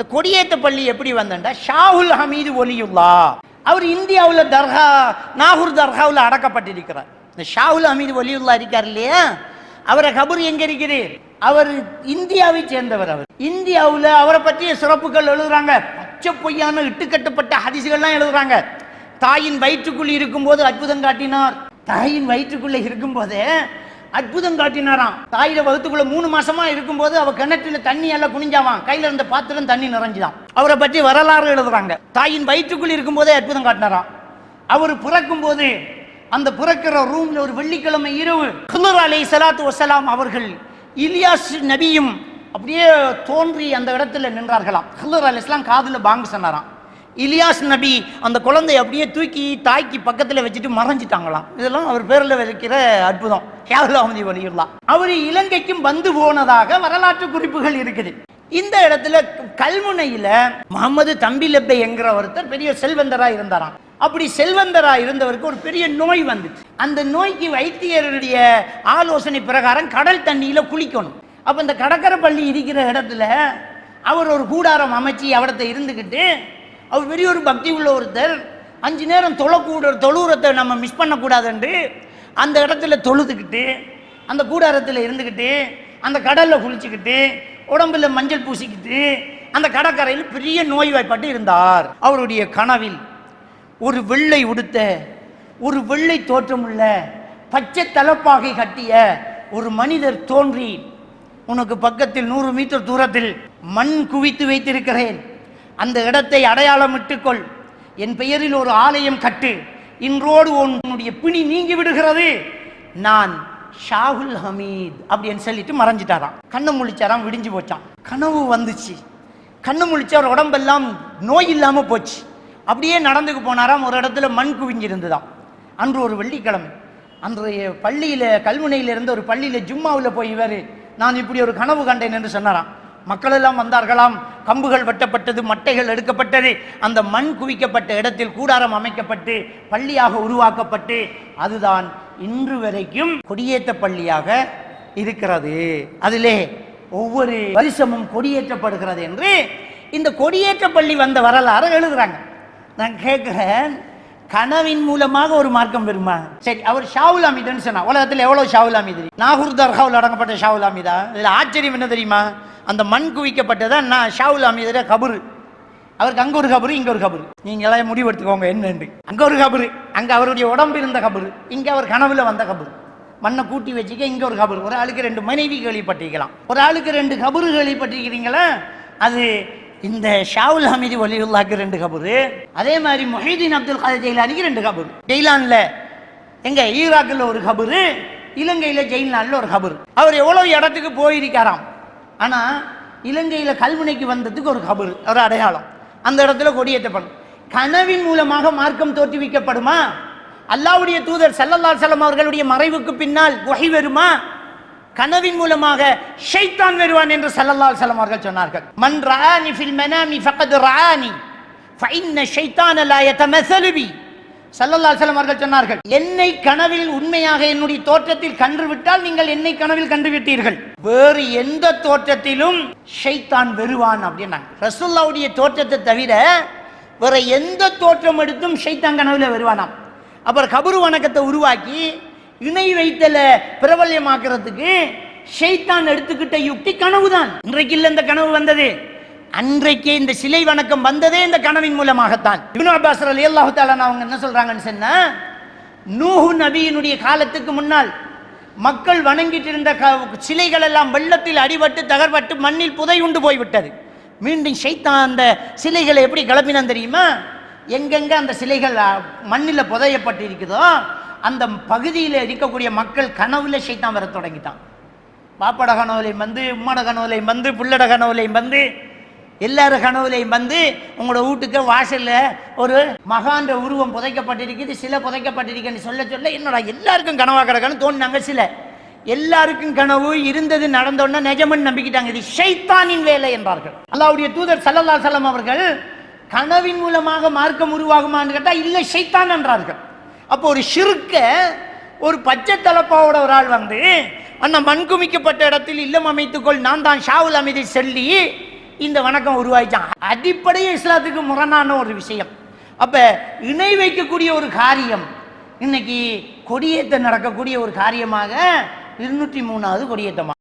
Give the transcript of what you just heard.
இந்த கொடியேத்த பள்ளி எப்படி வந்தா ஷாஹுல் ஹமீது ஒலியுல்லா. அவர் இந்தியாவில் தர்கா நாகூர் தர்காவில் அடக்கப்பட்டிருக்கிறார். இந்த ஷாஹுல் ஹமீது ஒலியுல்லா இருக்கார் இல்லையா? அவரை கபூர் எங்க இருக்குது அவர் இந்தியாவை சேர்ந்தவர் அவர். இந்தியாவில் அவரை பற்றிய சிறப்புகள் எழுதுறாங்க. பச்சை பொய்யான இட்டுக்கட்டப்பட்ட ஹதிசுகள்லாம் எழுதுறாங்க. தாயின் வயிற்றுக்குள் இருக்கும்போது அற்புதம் காட்டினார். தாயின் வயிற்றுக்குள்ளே இருக்கும்போதே அற்புதம் காட்டினாராம். தாயில வகுத்துக்குள்ள மூணு மாசமா இருக்கும்போது அவ கிணற்றுல தண்ணி எல்லாம் குனிஞ்சாவான் கையில இருந்த பாத்திரம் தண்ணி நிறைஞ்சுதான் அவரை பற்றி வரலாறு எழுதுறாங்க. தாயின் வயிற்றுக்குள் இருக்கும்போதே அற்புதம் காட்டினாராம். அவர் பிறக்கும் போது அந்த பிறக்கிற ரூம்ல ஒரு வெள்ளிக்கிழமை இரவு குலர் அலை சலாத்து வசலாம் அவர்கள் இலியாஸ் நபியும் அப்படியே தோன்றி அந்த இடத்துல நின்றார்களாம். குலர் அலை இஸ்லாம் பாங்கு சொன்னாராம். இலியாஸ் நபி அந்த குழந்தை அப்படியே தூக்கி தாய்க்கு பக்கத்தில் வச்சுட்டு மறைஞ்சிட்டாங்களாம். இதெல்லாம் அவர் பேரில் வைக்கிற அற்புதம். கேவலாமதி வலியுல்லா. அவர் இலங்கைக்கும் வந்து போனதாக வரலாற்று குறிப்புகள் இருக்குது. இந்த இடத்துல கல்முனையில் முகமது தம்பிலப்பை என்கிற ஒருத்தர் பெரிய செல்வந்தராக இருந்தாராம். அப்படி செல்வந்தரா இருந்தவருக்கு ஒரு பெரிய நோய் வந்துச்சு. அந்த நோய்க்கு வைத்தியருடைய ஆலோசனை பிரகாரம் கடல் தண்ணியில் குளிக்கணும். அப்போ இந்த கடற்கரை பள்ளி இருக்கிற இடத்துல அவர் ஒரு கூடாரம் அமைச்சு அவடத்தை இருந்துக்கிட்டு அவர் பெரிய ஒரு பக்தி உள்ள ஒருத்தர் அஞ்சு நேரம் தொழக்கூட தொழுவுரத்தை நம்ம மிஸ் பண்ணக்கூடாதுன்று அந்த இடத்துல தொழுதுக்கிட்டு அந்த கூடாரத்தில் இருந்துக்கிட்டு அந்த கடலில் குளிச்சுக்கிட்டு உடம்புல மஞ்சள் பூசிக்கிட்டு அந்த கடற்கரையில் பெரிய நோய்வாய்ப்பட்டு இருந்தார். அவருடைய கனவில் ஒரு வெள்ளை உடுத்த ஒரு வெள்ளை தோற்றமுள்ள பச்சை தலப்பாகை கட்டிய ஒரு மனிதர் தோன்றி உனக்கு பக்கத்தில் நூறு மீட்டர் தூரத்தில் மண் குவித்து வைத்திருக்கிறேன். அந்த இடத்தை அடையாளமிட்டுக்கொள் என் பெயரில் ஒரு ஆலயம் கட்டு. இன்றோடு உன்னுடைய பிணி நீங்கி விடுகிறது. நான் ஷாகுல் ஹமீத் அப்படின்னு சொல்லிட்டு மறைஞ்சிட்டாராம். கண்ணை முழிச்சாராம் விடிஞ்சு போச்சான் கனவு வந்துச்சு. கண்ணு முழிச்சு அவர் உடம்பெல்லாம் நோய் இல்லாமல் போச்சு. அப்படியே நடந்துக்கு போனாராம். ஒரு இடத்துல மண் குவிஞ்சிருந்துதான் அன்று ஒரு வெள்ளிக்கிழமை. அன்றைய பள்ளியில் கல்முனையில் இருந்த ஒரு பள்ளியில் ஜும்மாவில் போய் இவர் நான் இப்படி ஒரு கனவு கண்டேன் என்று சொன்னாராம். மக்கள் எல்லாம் வந்தார்களாம். கம்புகள் வெட்டப்பட்டது மட்டைகள் எடுக்கப்பட்டது. அந்த மண் குவிக்கப்பட்ட இடத்தில் கூடாரம் அமைக்கப்பட்டு பள்ளியாக உருவாக்கப்பட்டு அதுதான் இன்று வரைக்கும் கொடியேற்ற பள்ளியாக இருக்கிறது. அதிலே ஒவ்வொரு வருஷமும் கொடியேற்றப்படுகிறது என்று இந்த கொடியேற்ற பள்ளி வந்த வரலாறு எழுதுறாங்க. நான் கேட்குறேன் கனவின் மூலமாக ஒரு மார்க்கம் பெறுமா? சரி அவர் ஷாவுல் அமீதுன்னு சொன்னா உலகத்தில் எவ்வளவு ஷாவுல் அமீது நாகூர் தர்காவில் அடங்கப்பட்ட ஷாவுல் அமிதா இதில் ஆச்சரியம் என்ன தெரியுமா? அந்த மண் குவிக்கப்பட்டதான் நான் ஷாவுல் அமீதுல கபுரு. அவருக்கு அங்கே ஒரு கபரு இங்கே ஒரு கபரு. நீங்க எல்லாம் முடிவு எடுத்துக்கோங்க என்னன்னு ஒரு கபரு அங்கே அவருடைய உடம்பு இருந்த கபரு இங்கே அவர் கனவுல வந்த கபரு. மண்ணை கூட்டி வச்சுக்க இங்கே ஒரு கபரு. ஒரு ஆளுக்கு ரெண்டு மனைவி கேள்விப்பட்டிருக்கலாம். ஒரு ஆளுக்கு ரெண்டு கபரு கேள்விப்பட்டிருக்கிறீங்களா? அது இந்த ஷாவுல் ஹமீதி ஒலியுல்லாக்கு ரெண்டு கபரு அதே மாதிரி மொஹிதீன் அப்துல் காதர் ஜெயிலானிக்கு ரெண்டு கபரு. ஜெயிலான்ல எங்க ஈராக்கில் ஒரு கபரு இலங்கையில் ஜெயிலானில் ஒரு கபரு. அவர் எவ்வளவு இடத்துக்கு போயிருக்காராம். ஆனால் இலங்கையில் கல்முனைக்கு வந்ததுக்கு ஒரு கபரு ஒரு அடையாளம். அந்த இடத்துல கொடியேற்றப்படும். கனவின் மூலமாக மார்க்கம் தோற்றுவிக்கப்படுமா? அல்லாவுடைய தூதர் சல்லல்லா சலம் அவர்களுடைய மறைவுக்கு பின்னால் ஒகை வருமா? கனவின் மூலமாக ஷைத்தான் வருவான் என்று சல்லல்லால் சலம் அவர்கள் சொன்னார்கள். மன் ரஆனி ஃபில் மனாமி ஃபக்கத் ரஆனி ஃபஇன்ன ஷைத்தான் லா யதமஸலு பி. சல்லல்லால் அலைஹி அவர்கள் சொன்னார்கள் என்னை கனவில் உண்மையாக என்னுடைய தோற்றத்தில் கன்று விட்டால் நீங்கள் என்னை கனவில் கண்டு விட்டீர்கள். வேறு எந்த தோற்றத்திலும் ஷைத்தான் வருவான் அப்படின்னாங்க. ரசுல்லாவுடைய தோற்றத்தை தவிர வேற எந்த தோற்றம் எடுத்தும் ஷைத்தான் கனவில் வருவானாம். அப்புறம் கபரு வணக்கத்தை உருவாக்கி இணை வைத்தல பிரபல்யமாக்குறதுக்கு ஷெய்தான் எடுத்துக்கிட்ட யுக்தி கனவுதான். இன்றைக்கு இல்லை இந்த கனவு வந்தது. அன்றைக்கே இந்த சிலை வணக்கம் வந்ததே இந்த கனவின் மூலமாகத்தான். இப்னு அப்பாஸ் ரலியல்லாஹு தஆலா அவங்க என்ன சொல்றாங்கன்னு சொன்னா நூஹு நபியினுடைய காலத்துக்கு முன்னால் மக்கள் வணங்கிட்டு இருந்த க- சிலைகள் எல்லாம் வெள்ளத்தில் அடிபட்டு தகர்பட்டு மண்ணில் புதை உண்டு போய்விட்டது. மீண்டும் ஷைத்தான் அந்த சிலைகளை எப்படி கிளப்பினான் தெரியுமா? எங்கெங்க அந்த சிலைகள் மண்ணில் புதையப்பட்டு இருக்குதோ அந்த பகுதியில் இருக்கக்கூடிய மக்கள் கனவுல ஷைத்தான் வர தொடங்கிட்டான். பாப்பட கனவுலையும் வந்து உம்மட கனவுலையும் வந்து புள்ளட கனவுலையும் வந்து எல்லார கனவுலையும் வந்து உங்களோட வீட்டுக்கு வாசலில் ஒரு மகான்ற உருவம் புதைக்கப்பட்டிருக்குது சில புதைக்கப்பட்டிருக்குன்னு சொல்ல சொல்ல என்னடா எல்லாருக்கும் கனவாக கிடக்கணும் தோணினாங்க சில. எல்லாருக்கும் கனவு இருந்தது நடந்தோன்னா நிஜமன் நம்பிக்கிட்டாங்க. இது ஷைத்தானின் வேலை என்றார்கள் அல்லாவுடைய தூதர் சல்லல்லா சலம் அவர்கள் கனவின் மூலமாக மார்க்கம் உருவாகுமான்னு கேட்டால் இல்லை ஷைத்தான் என்றார்கள். அப்போ ஒரு ஷிருக்க ஒரு பச்சை தலப்பாவோட ஒரு ஆள் வந்து அந்த மண் குமிக்கப்பட்ட இடத்தில் இல்லம் அமைத்துக்கொள் நான் தான் ஷாவுல் அமைதி சொல்லி இந்த வணக்கம் உருவாயிச்சான். அடிப்படையே இஸ்லாத்துக்கு முரணான ஒரு விஷயம். அப்போ இணை வைக்கக்கூடிய ஒரு காரியம் இன்னைக்கு கொடியேற்ற நடக்கக்கூடிய ஒரு காரியமாக இருநூற்றி மூணாவது கொடியேற்றமாக